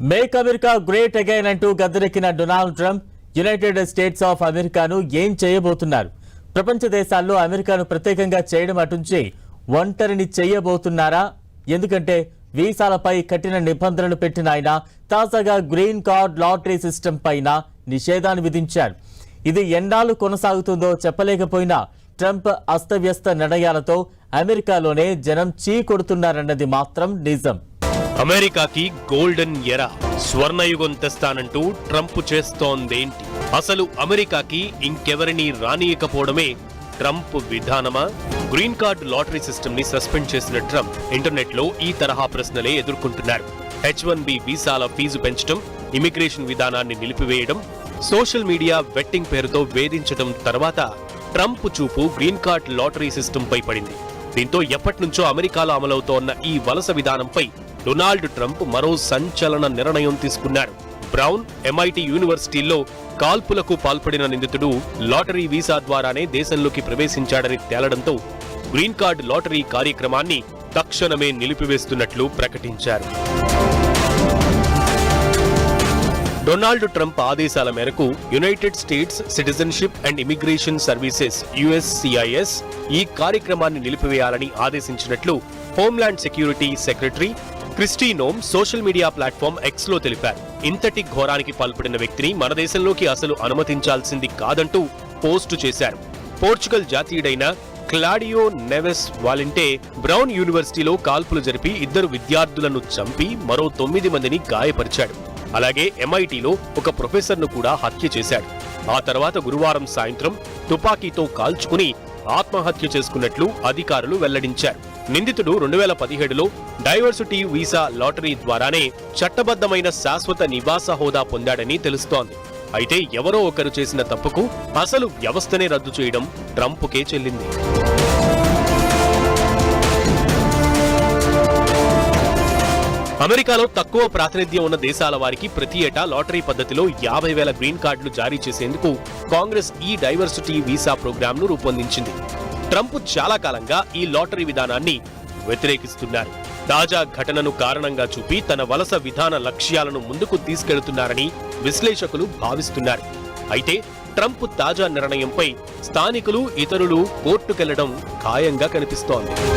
Make America great again అంటూ గద్దెనెక్కిన Donald Trump United States of అమెరికాను ఏం చేయబోతున్నారు? ప్రపంచ దేశాల్లో అమెరికాను ప్రత్యేకంగా చేయడం అటుంచి ఒంటరిని చేయబోతున్నారా? ఎందుకంటే వీసాలపై కఠిన నిబంధనలు పెట్టిన ఆయన తాజాగా గ్రీన్ కార్డ్ లాటరీ సిస్టమ్ పైన నిషేధాన్ని విధించారు. ఇది ఎన్నాళ్ళు కొనసాగుతుందో చెప్పలేకపోయినా ట్రంప్ అస్తవ్యస్త నిర్ణయాలతో అమెరికాలోనే జనం చీ కొడుతున్నారన్నది మాత్రం నిజం. అమెరికాకి గోల్డెన్ ఎరా స్వర్ణయుగం తెస్తానంటూ ట్రంప్ చేస్తోందేంటి? అసలు అమెరికాకి ఇంకెవరిని రానియకపోవడమే ట్రంప్ విధానమా? గ్రీన్ కార్డ్ లాటరీ సిస్టమ్ని సస్పెండ్ చేసిన ట్రంప్ ఇంటర్నెట్లో ఈ తరహా ప్రశ్నలే ఎదుర్కొంటున్నారు. హెచ్ వన్ బి వీసాల ఫీజు పెంచడం ఇమిగ్రేషన్ విధానాన్ని నిలిపివేయడం సోషల్ మీడియా వెట్టింగ్ పేరుతో వేధించడం తర్వాత ట్రంప్ చూపు గ్రీన్ కార్డ్ లాటరీ సిస్టమ్ పై పడింది. దీంతో ఎప్పటినుంచో అమెరికాలో అమలవుతోన్న ఈ వలస విధానంపై డొనాల్డ్ ట్రంప్ మరో సంచలన నిర్ణయం తీసుకున్నారు బ్రౌన్ ఎంఐటి యూనివర్సిటీల్లో కాల్పులకు పాల్పడిన నిందితుడు లాటరీ వీసా ద్వారానే దేశంలోకి ప్రవేశించాడని తేలడంతో గ్రీన్ కార్డ్ లాటరీ కార్యక్రమాన్ని తక్షణమే నిలిపివేస్తున్నట్లు ప్రకటించారు. డొనాల్డ్ ట్రంప్ ఆదేశాల మేరకు United States citizenship and immigration services USCIS ఈ కార్యక్రమాన్ని నిలిపివేయాలని ఆదేశించినట్లు homeland security secretary Kristi Noem social media platform ఎక్స్లో తెలిపారు. ఇంతటి ఘోరానికి పాల్పడిన వ్యక్తిని మన దేశంలోకి అసలు అనుమతించాల్సింది కాదంటూ పోస్టు చేశారు. పోర్చుగల్ జాతీయుడైన క్లాడియో నెవెస్ వాలింటే బ్రౌన్ యూనివర్సిటీలో కాల్పులు జరిపి ఇద్దరు విద్యార్థులను చంపి మరో తొమ్మిది మందిని గాయపరిచాడు. అలాగే ఎంఐటీలో ఒక ప్రొఫెసర్ను కూడా హత్య చేశాడు. ఆ తర్వాత గురువారం సాయంత్రం తుపాకీతో కాల్చుకుని ఆత్మహత్య చేసుకున్నట్లు అధికారులు వెల్లడించారు. నిందితుడు రెండు వేల పదిహేడులో డైవర్సిటీ వీసా లాటరీ ద్వారానే చట్టబద్ధమైన శాశ్వత నివాస హోదా పొందాడని తెలుస్తోంది. అయితే ఎవరో ఒకరు చేసిన తప్పుకు అసలు వ్యవస్థనే రద్దు చేయడం ట్రంప్కే చెల్లింది. అమెరికాలో తక్కువ ప్రాతినిధ్యం ఉన్న దేశాల వారికి ప్రతి ఏటా లాటరీ పద్ధతిలో యాభై వేల గ్రీన్ కార్డులు జారీ చేసేందుకు కాంగ్రెస్ ఈ డైవర్సిటీ వీసా ప్రోగ్రాంను రూపొందించింది. ట్రంప్ చాలా కాలంగా ఈ లాటరీ విధానాన్ని వ్యతిరేకిస్తున్నారు. తాజా ఘటనను కారణంగా చూపి తన వలస విధాన లక్ష్యాలను ముందుకు తీసుకెళ్తున్నారని విశ్లేషకులు భావిస్తున్నారు. అయితే ట్రంప్ తాజా నిర్ణయంపై స్థానికులు ఇతరులు కోర్టుకెళ్ళడం ఖాయంగా కనిపిస్తోంది.